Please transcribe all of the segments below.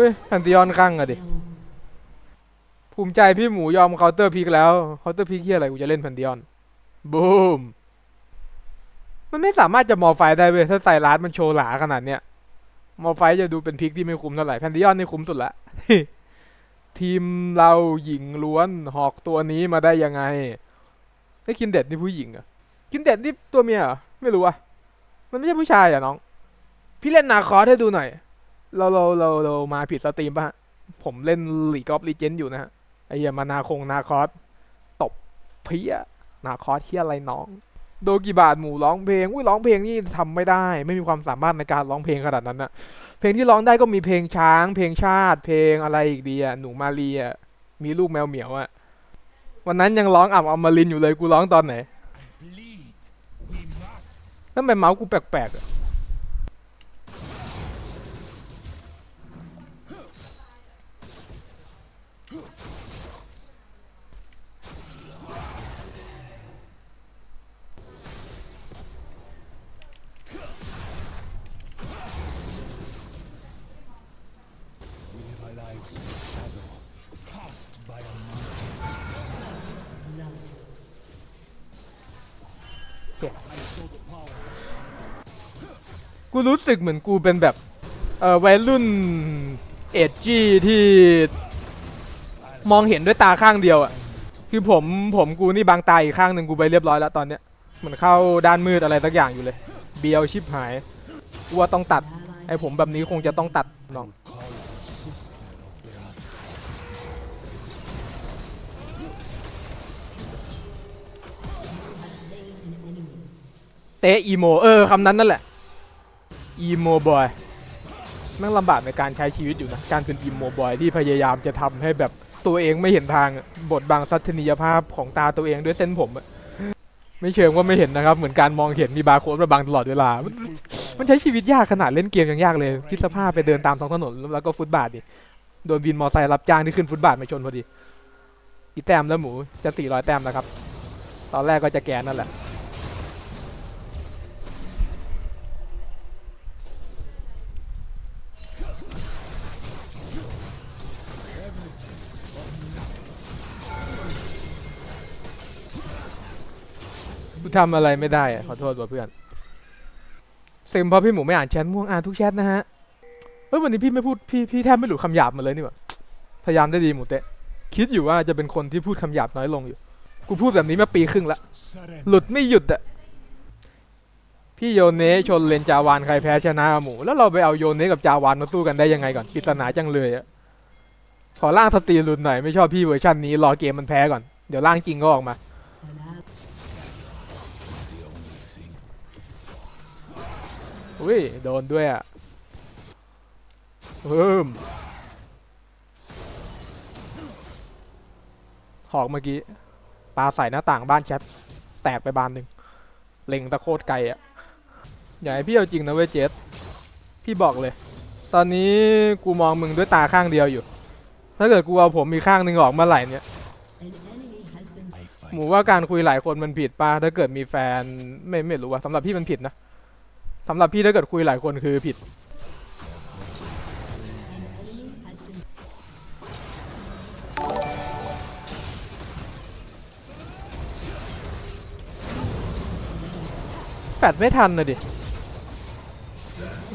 เฮ้ยแพนติออนข้างอะดิ ภูมิใจพี่หมูยอมเคาน์เตอร์พีกแล้วเคาน์เตอร์พีกที่อะไรกูจะเล่นแพนติออนบูมมันไม่สามารถจะมอไฟได้เว้ยถ้าไซรัสมันโชว์หลาขนาดเนี้ยมอไฟจะดูเป็นพิกที่ไม่คุ้มเท่าไหร่แพนติออนนี่คุ้มสุดละทีมเราหญิงล้วนหอกตัวนี้มาได้ยังไงไอ้คินเด็ดนี่ผู้หญิงเหรอะคินเด็ดนี่ตัวเมียเหรอไม่รู้อะมันไม่ใช่ผู้ชายอะน้อง พี่เล่นนาคอสให้ดูหน่อย เราเราเราเรามาผิดสตรีมปะฮะผมเล่นลีกอ f ลีเจนอยู่นะฮะไอ้เหี้ยมานาคงนาคอสตบเพี้ยนาคอสเที่ยอะไรน้อง โดกี่บาทหมูร้องเพลงอุ้ยร้องเพลงนี่ทำไม่ได้ ไม่มีความสามารถในการร้องเพลงขนาดนั้นนะเพลงที่ร้องได้ก็มีเพลงช้าง เพลงชาติ เพลงอะไรอีกดีอะหนูมารีอะมีลูกแมวเหมียวอะวันนั้นยังร้องอ่ำอมรินทร์อยู่เลยกูร้องตอนไหนแล้วทำไมเมาส์กูแปลกๆอะ กูรู้สึกเหมือนกูเป็นแบบ เออวัยรุ่นเอจจี้ที่มองเห็นด้วยตาข้างเดียวอะคือผมผมกูนี่บางตาอีกข้างหนึ่งกูไปเรียบร้อยแล้วตอนเนี้ยเหมือนเข้าด้านมืดอะไรสักอย่างอยู่เลย เบียวชิบหายกูว่าต้องตัดไอผมแบบนี้คงจะต้องตัดน้อง เตะอีโมเออคำนั้นนั่นแหละอีโมบอยแม่งลำบากในการใช้ชีวิตอยู่นะ การเป็นอีโมบอยที่พยายามจะทำให้แบบตัวเองไม่เห็นทางบทบังทัศนียภาพของตาตัวเองด้วยเส้นผมอะไม่เชิงว่าไม่เห็นนะครับ เหมือนการมองเห็นมีบาร์โค้ดมาบังตลอดเวลา มันมันใช้ชีวิตยากขนาดเล่นเกมยังยากเลยคิดสภาพไปเดินตามท้องถนนแล้วก็ฟุตบาทดิโดนวินมอไซค์รับจ้างที่ขึ้นฟุตบาทมาชนพอดีอีแต้มแล้วหมูจะสี่ร้อยแต้มแล้วครับ ตอนแรกก็จะแกนั่นแหละ ทำอะไรไม่ได้อะขอโทษว่ะเพื่อนเซ็มเพราะพี่หมูไม่อ่านแชทม่วงอ่านทุกแชทนะฮะเฮ้ยวันนี้พี่ไม่พูดพี่พี่แทบไม่หลุดคำหยาบมาเลยนี่หว่าพยายามได้ดีหมูเตะ คิดอยู่ว่าจะเป็นคนที่พูดคำหยาบน้อยลงอยู่ กูพูดแบบนี้มาปีครึ่งละ หลุดไม่หยุดอะพี่โยเนชนเลนจาวานใครแพ้ชนะหมู แล้วเราไปเอาโยเนกับจาวานมาสู้กันได้ยังไงก่อนปริศนาจังเลยอะขอล่างสตรีหลุดหน่อยไม่ชอบพี่เวอร์ชันนี้รอเกมมันแพ้ก่อน เดี๋ยวล่างจริงก็ออกมา อุ้ย โดนด้วยอะเพิ่มหอกเมื่อกี้ปลาใส่หน้าต่างบ้านแชทแตกไปบานหนึ่งเล็งตะโคตรไกลอะอย่าให้พี่เอาจริงนะเว้ยเจสพี่บอกเลย ตอนนี้กูมองมึงด้วยตาข้างเดียวอยู่ ถ้าเกิดกูเอาผมมีข้างหนึ่งออกเมื่อไหร่เนี่ยหมูว่าการคุยหลายคนมันผิดป่ะถ้าเกิดมีแฟนไม่ไม่รู้ว่าสำหรับพี่มันผิดนะ สำหรับพี่ถ้าเกิดคุยหลายคนคือผิด แปดไม่ทันนะดิ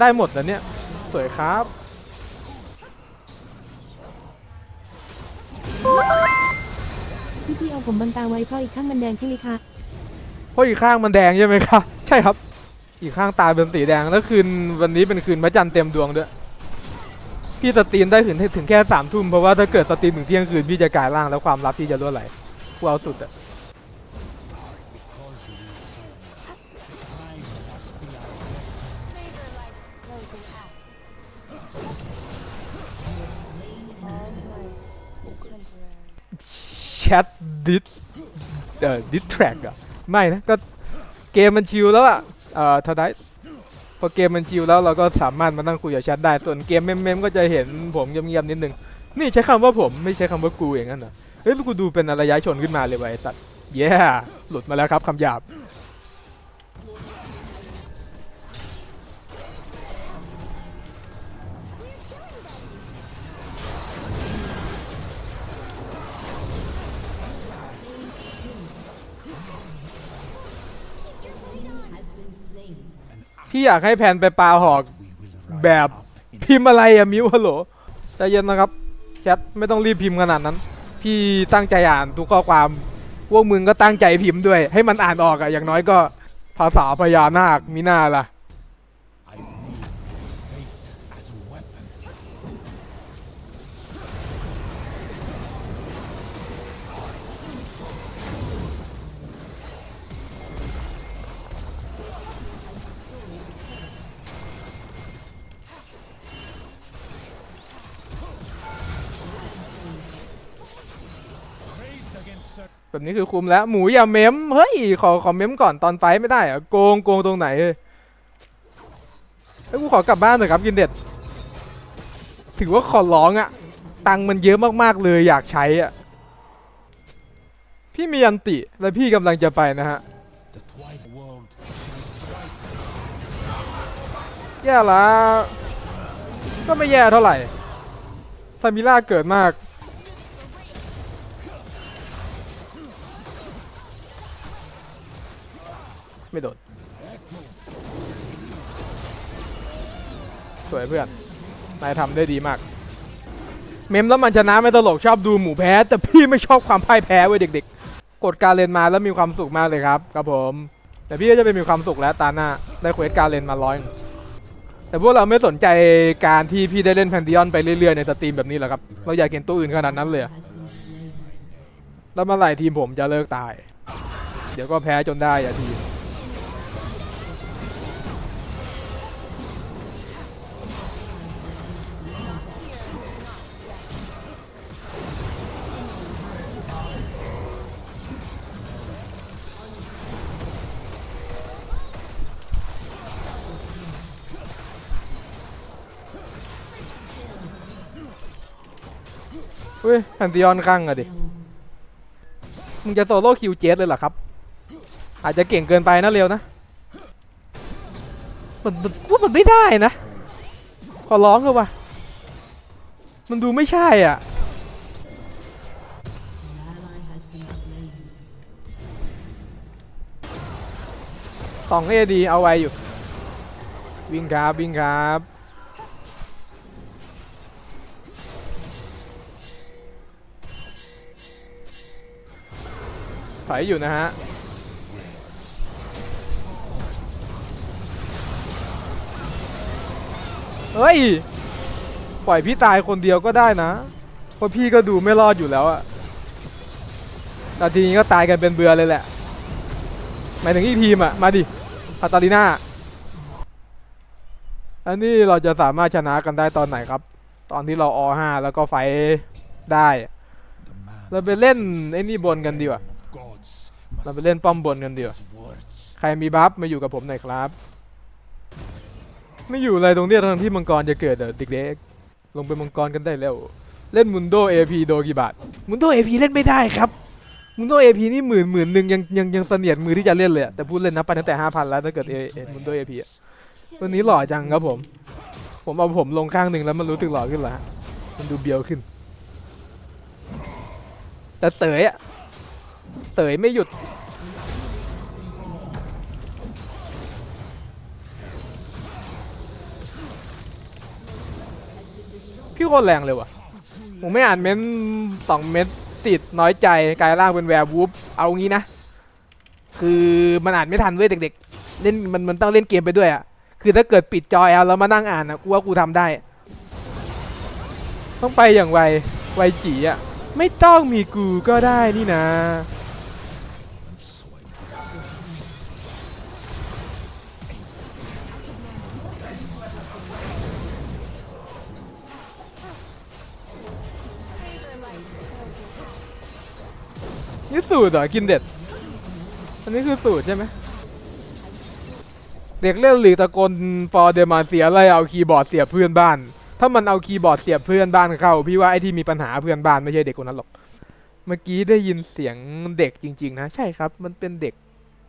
ได้หมดนะเนี่ย สวยครับพี่พี่เอาผมบังตาไว้เพราะอีกข้างมันแดงใช่ไหมคะ เพราะอีกข้างมันแดงใช่ไหมครับ ใช่ครับ อีกข้างตาเป็นสีแดงแล้วคืนวันนี้เป็นคืนพระจันทร์เต็มดวงด้วยพี่สตรีมได้ถึงถึงแค่สามทุ่มเพราะว่าถ้าเกิดสตรีมถึงเที่ยงคืนพี่จะกลายร่างแล้วความลับพี่จะรั่วไหลกูเอาสุดอะแชทดิสเอ่อดิสแทร็กอะไม่นะก็เกมมันชิลแล้วอะ เอ่อทนายพอเกมมันชิลแล้วเราก็สามารถมานั่งคุยกับแชทได้ ส่วนเกมเมมๆก็จะเห็นผมเงียบๆนิดนึง นี่ใช้คำว่าผมไม่ใช้คำว่ากูอย่างนั้นเหรอ เฮ้ยกูดูเป็นอารยะชนขึ้นมาเลยไว้สัตว์ เย้หลุดมาแล้วครับคำหยาบ พี่อยากให้แพนไปปลาหอกแบบพิมพ์อะไรอะมิวฮัลโหลใจเย็นนะครับแชทไม่ต้องรีบพิมพ์ขนาดนั้น พี่ตั้งใจอ่านทุกข้อความพวกมึงก็ตั้งใจพิมพ์ด้วย ให้มันอ่านออกอะอย่างน้อยก็ภาษาพญานาคมิน่าล่ะ แบบนี้คือคุมแล้ว หมูอย่าเม้มเฮ้ยขอขอเม้มก่อนตอนไฟไม่ได้อะโกงโกงตรงไหนเฮ้ยกูขอกลับบ้านหน่อยครับกินเด็ด ถือว่าขอร้องอะตังค์มันเยอะมากๆเลยอยากใช้อะพี่มีอันติและพี่กำลังจะไปนะฮะแย่ละก็ไม่แย่เท่าไหร่ซามิล่าเกิดมาก ไม่โดนสวยเพื่อน นายทำได้ดีมาก เมมแล้วมันชนะไม่ตลกชอบดูหมูแพ้ แต่พี่ไม่ชอบความพ่ายแพ้เว้ยเด็ก ๆ กดการเล่นมาแล้วมีความสุขมากเลยครับครับผม แต่พี่ก็จะไปมีความสุขแล้วตาหน้าได้เควสการเล่นมาร้อยแต่พวกเราไม่สนใจการที่พี่ได้เล่นแพนดิออนไปเรื่อยๆในสตรีมแบบนี้หรอครับ เราอยากเห็นตัวอื่นขนาดนั้นเลย แล้วเมื่อไหร่ทีมผมจะเลิกตาย เดี๋ยวก็แพ้จนได้อะทีม เฮ้ยแพนติออนข้างอะดิ มึงจะโซโล่คิวเจสเลยเหรอครับ อาจจะเก่งเกินไปนะเร็วนะ มันมันว่ามันไม่ได้นะ ขอร้องเลยว่ะ มันดูไม่ใช่อะ สองเอดีเอาไว้อยู่ วิ่งครับ วิ่งครับ ถอยอยู่นะฮะเฮ้ย ปล่อยพี่ตายคนเดียวก็ได้นะ เพราะพี่ก็ดูไม่รอดอยู่แล้วอะแต่ทีนี้ก็ตายกันเป็นเบือเลยแหละ หมายถึงอีกทีมอะมาดิคาตาลิน่า อันนี้เราจะสามารถชนะกันได้ตอนไหนครับ ตอนที่เราอ5แล้วก็ไฟได้ เราไปเล่นไอ้นี่บนกันดีกว่า เรา must ไปเล่นป้อมบนกันดีกว่า use words ใครมีบัฟมาอยู่กับผมหน่อยครับ ไม่อยู่อะไรตรงเนี้ยทั้งที่มังกรจะเกิดเดี๋ยวเด็กๆลงไปมังกรกันได้แล้ว เล่นมุนโดเอพีโดกี่บาทมุนโดเอพีเล่นไม่ได้ครับมุนโดเอพีนี่หมื่นหมื่นหนึ่งยังยังยังเสนียดมือที่จะเล่นเลยอะแต่พูดเล่นนะไปตั้งแต่ห้าพันแล้วถ้าเกิดเอเอมุนโดเอพีวันนี้หล่อจังครับผม ผมเอาผมลงข้างหนึ่งแล้วมันรู้สึกหล่อขึ้นละมันดูเบียวขึ้น แต่เต๋ยอะ เต๋ยไม่หยุด พี่โคตรแรงเลยว่ะ ผมไม่อ่านเม้นสองเม็ดติดน้อยใจกลายร่างเป็นแวร์วูฟเอางี้นะ คือมันอ่านไม่ทันเว้ยเด็กๆ เล่นมันมันต้องเล่นเกมไปด้วยอะ คือถ้าเกิดปิดจอแอลแล้วมานั่งอ่านอะกูว่ากูทำได้ ต้องไปอย่างไว ไวจีอะ ไม่ต้องมีกูก็ได้นี่นะ นี่สูตรเหรอกินเด็ด อันนี้คือสูตรใช่ไหมเด็กเล่นหลีกตะโกนฟอร์เดมาเสียไล่เอาคีย์บอร์ดเสียบเพื่อนบ้าน ถ้ามันเอาคีย์บอร์ดเสียบเพื่อนบ้านเข้า พี่ว่าไอ้ที่มีปัญหาเพื่อนบ้านไม่ใช่เด็กคนนั้นหรอก เมื่อกี้ได้ยินเสียงเด็กจริง ๆ นะ ใช่ครับ มันเป็นเด็ก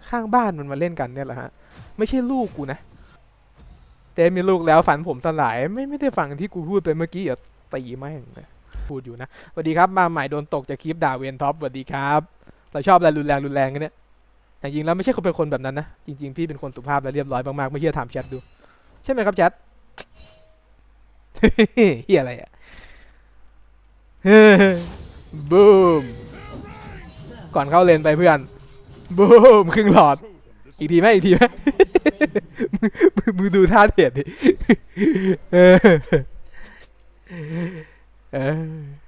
ข้างบ้านมันมาเล่นกันเนี่ยแหละฮะ ไม่ใช่ลูกกูนะเต้มีลูกแล้วฝันผมสลายไม่ไม่ได้ฟังที่กูพูดไปเมื่อกี้อย่าตีแม่งพูดอยู่นะสวัสดีครับมาใหม่โดนตกจากคลิปด่าเวนท็อปสวัสดีครับ เราชอบอะไรรุนแรงรุนแรงกันเนี่ยแต่จริงแล้วไม่ใช่คนเป็นคนแบบนั้นนะ จริง ๆ พี่เป็นคนสุภาพและเรียบร้อยมากๆ ไม่เชื่อถามแชทดู ใช่ไหมครับแชทเฮียอะไรอะบูมก่อนเข้าเลนไปเพื่อนบูมครึ่งหลอด อีกทีไหมอีกทีไหมมึงดูท่าเด็ดดิเออเออ We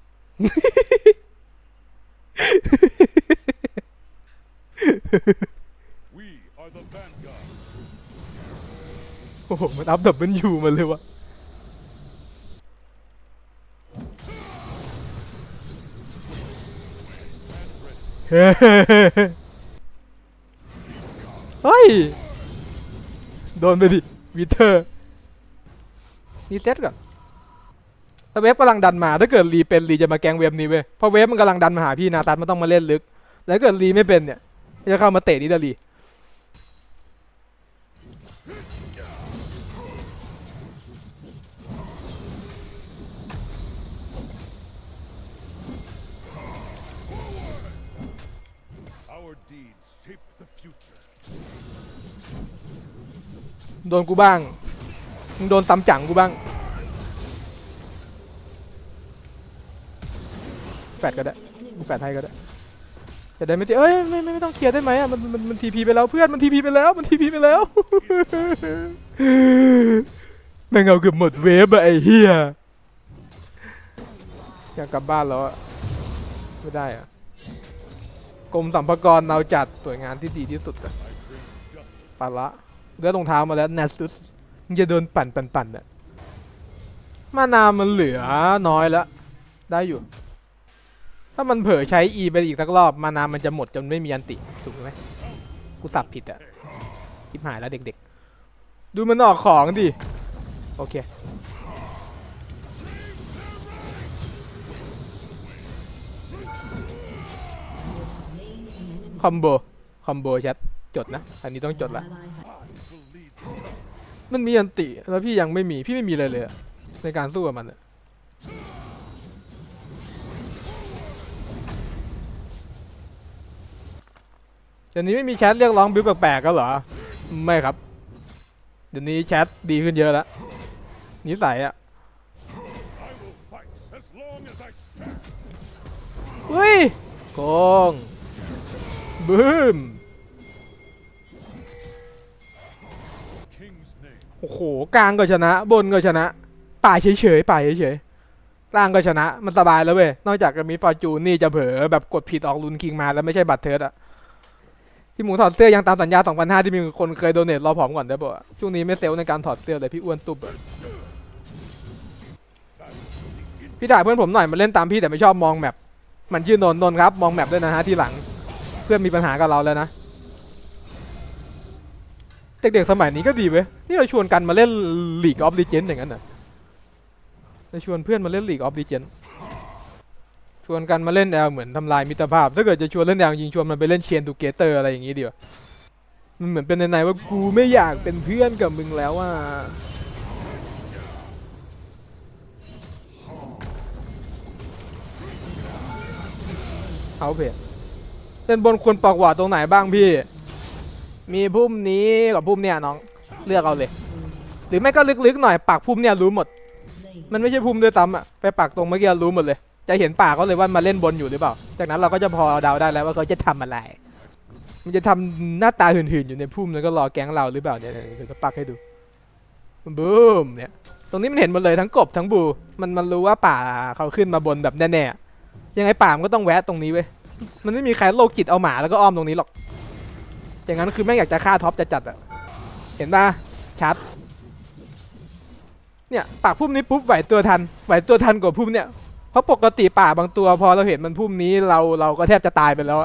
are the vanguard. โอ้โห มันอัพดับเบิลยูมาเลยวะเฮ้ย โดนไปดิวิเทอร์นี่เซตก่อน ถ้าเวฟกำลังดันมาถ้าเกิดรีเป็นรีจะมาแกงเวฟนี้เว้ยเพราะเวฟมันกำลังดันมาหาพี่นาตันมันต้องมาเล่นลึก แล้วถ้าเกิดรีไม่เป็นเนี่ยจะเข้ามาเตะนิดาลี Our deeds shape the future. โดนกูบ้าง มึงโดนตำจังกูบ้าง แฟดก็ได้กูแฟดให้ก็ได้จะได้ไม่ติเอ้ยไม่ไม่ไม่ต้องเคลียร์ได้ไหมอะมันมันมันทีพีไปแล้วเพื่อนมันทีพีไปแล้วมันทีพีไปแล้วแม่งเอาเกือบหมดเวฟอะไอ้เหี้ยอยากกลับบ้านแล้วอะไม่ได้อะกรมสัมภากระเอาจัดสวยงานที่ดีที่สุดอะปาละเลือดรองเท้ามาแล้วนัสุดมึงจะโดนปั่นปั่นปั่นอะมานามันเหลือน้อยแล้วได้อยู่ ถ้ามันเผลอใช้ E ไปอีกสักรอบมานามันจะหมดจนไม่มีอันติถูกไหมกูสับผิดอะทิบหายแล้วเด็กๆ ดูมันออกของดิ โอเค คอมโบ คอมโบแชทจดนะ อันนี้ต้องจดละ มันมีอันติ แล้วพี่ยังไม่มี พี่ไม่มีเลยเลย ในการสู้กับมันอะ เดี๋ยวนี้ไม่มีแชทเรียกร้องบิวแปลกๆก็เหรอ ไม่ครับ เดี๋ยวนี้แชทดีขึ้นเยอะแล้วนิสัยอะเฮ้ยโกงบูมโอ้โหกลางก็ชนะ บนก็ชนะป่าเฉยๆป่าเฉยๆกลางก็ชนะ มันสบายแล้วเว้ย นอกจากจะมีฟอร์จูนนี่จะเผลอแบบกดผิดออกลุนคิงมาแล้วไม่ใช่บัตรเทิร์ดอะ ที่หมูถอดเสื้อยังตามสัญญา 2,500 ที่มีคนเคยโดเนทรอผอมก่อนได้ป่ะช่วงนี้ไม่เซลในการถอดเสื้อเลยพี่อ้วนตุบอะพี่ถ่ายเพื่อนผมหน่อยมาเล่นตามพี่แต่ไม่ชอบมองแมปมันชื่อนนนนครับมองแมปด้วยนะฮะที่หลัง เพื่อนมีปัญหากับเราแล้วนะเด็กๆสมัยนี้ก็ดีเว้ยนี่เราชวนกันมาเล่น League of Legends อย่างนั้นน่ะเราชวนเพื่อนมาเล่น League of Legends ชวนกันมาเล่นแอลเหมือนทำลายมิตรภาพ ถ้าเกิดจะชวนเล่นแอลจริงชวนมันไปเล่นเชียนดูเกเตอร์อะไรอย่างงี้ดีกว่ามันเหมือนเป็นในๆว่ากูไม่อยากเป็นเพื่อนกับมึงแล้วว่าเอาเพจเล่นบนควรปอกหวาตรงไหนบ้างพี่ มีพุ่มนี้กับพุ่มเนี่ยน้องเลือกเอาเลย หรือไม่ก็ลึกๆหน่อยปากพุ่มเนี่ยรู้หมด มันไม่ใช่พุ่มด้วยซ้ำอะไปปากตรงเมื่อกี้รู้หมดเลย จะเห็นปากเขาเลยว่ามาเล่นบนอยู่หรือเปล่า จากนั้นเราก็จะพอเดาได้แล้วว่าเขาจะทำอะไร มันจะทำหน้าตาหื่นๆอยู่ในพุ่มแล้วก็รอแก๊งเราหรือเปล่าเนี่ยเดี๋ยวจะปักให้ดูบูมเนี่ย ตรงนี้มันเห็นหมดเลยทั้งกบทั้งบู มันมันรู้ว่าป่าเขาขึ้นมาบนแบบแน่ๆ ยังไงป่ามันก็ต้องแวะตรงนี้เว้ย มันไม่มีใครโลกจิตเอาหมาแล้วก็อ้อมตรงนี้หรอก อย่างนั้นคือแม่งอยากจะฆ่าท็อปจะจัดอะเห็นปะชัด เนี่ยปากพุ่มนี้ปุ๊บไหวตัวทัน ไหวตัวทันกว่าพุ่มเนี่ย เพราะปกติป่าบางตัวพอเราเห็นมันพุ่มนี้เราเราก็แทบจะตายไปแล้ว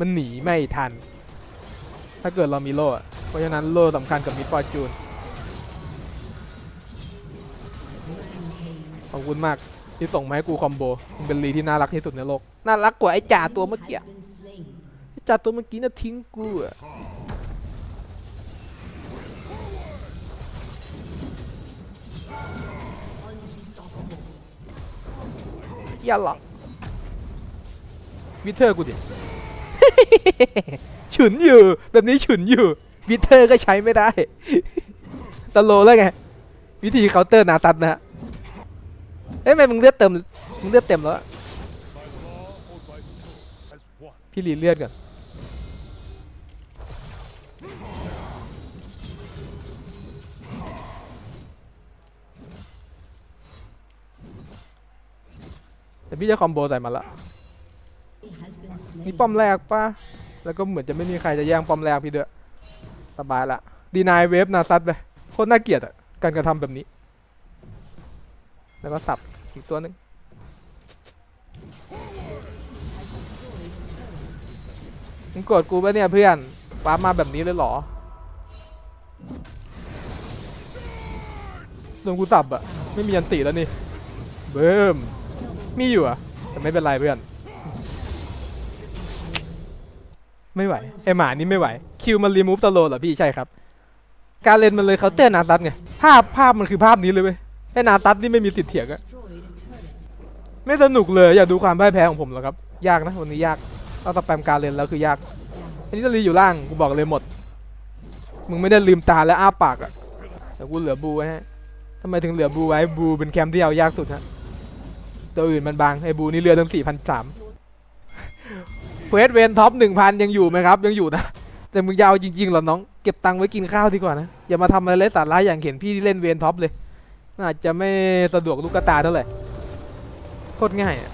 มันหนีไม่ทัน ถ้าเกิดเรามีโล่เพราะฉะนั้นโล่สำคัญกับมิดฟอร์จูนขอบคุณมากที่ส่งมาให้กูคอมโบมันเป็นลีที่น่ารักที่สุดในโลก น่ารักกว่าไอ้จ่าตัวเมื่อกี้ไอ้จ่าตัวเมื่อกี้น่ะทิ้งกูอะ อย่าหลอกวิเทอร์กูดิ ฉุนอยู่ แบบนี้ฉุนอยู่ วิเทอร์ก็ใช้ไม่ได้ ตโลแล้วไง วิธีเคาน์เตอร์นาตัดนะฮะเอ้ยทำไมมึงเลือดเต็มมึงเลือดเต็มแล้ว พี่รีเลือดก่อน แต่พี่จะคอมโบใส่มันละนี่ป้อมแรกปะแล้วก็เหมือนจะไม่มีใครจะแย่งป้อมแรกพี่เด้อสบายละดีนายเวฟนาซัดไปโคตรน่าเกลียดอะการกระทำแบบนี้ แล้วก็สับอีกตัวหนึงมึงโกรธกูปะเนี่ยเพื่อนว้าร์ปมาแบบนี้เลยเหรอโดนกูสับอะไม่มียันติแล้วนี่เบิ่ม มีอยู่อะแต่ไม่เป็นไรเพื่อน ไม่ไหวไอหมานี่ไม่ไหว คิวมันรีมูฟตโลเหรอพี่ใช่ครับ การเล่นมันเลยเขาเตอร์นาตัสไงภาพภาพมันคือภาพนี้เลยเว้ยไอนาตัสนี่ไม่มีสิทธิ์เถียงอะไม่สนุกเลยอยากดูความพ่ายแพ้ของผมเหรอครับ ยากนะวันนี้ยากเอาสแปมการเล่นแล้วคือยาก อันนี้จะรีอยู่ล่างกูบอกเลยหมด มึงไม่ได้ลืมตาและอ้าปากอะแต่กูเหลือบูไว้ฮะทำไมถึงเหลือบูไว้บูเป็นแคมป์ที่เอายากสุดฮะ ตัวอื่นมันบางไอบูนี่เรือตั้งสี่พันสามเควสเวนท็อปหนึ่งพันยังอยู่ไหมครับ ยังอยู่นะ แต่มึงจะเอาจริงๆเหรอน้อง เก็บตังค์ไว้กินข้าวดีกว่านะ อย่ามาทำอะไรไร้สาระอย่างเห็นพี่ที่เล่นเวนท็อปเลย น่าจะไม่สะดวกลูกกระตาเท่าไหร่โคตรง่ายอะ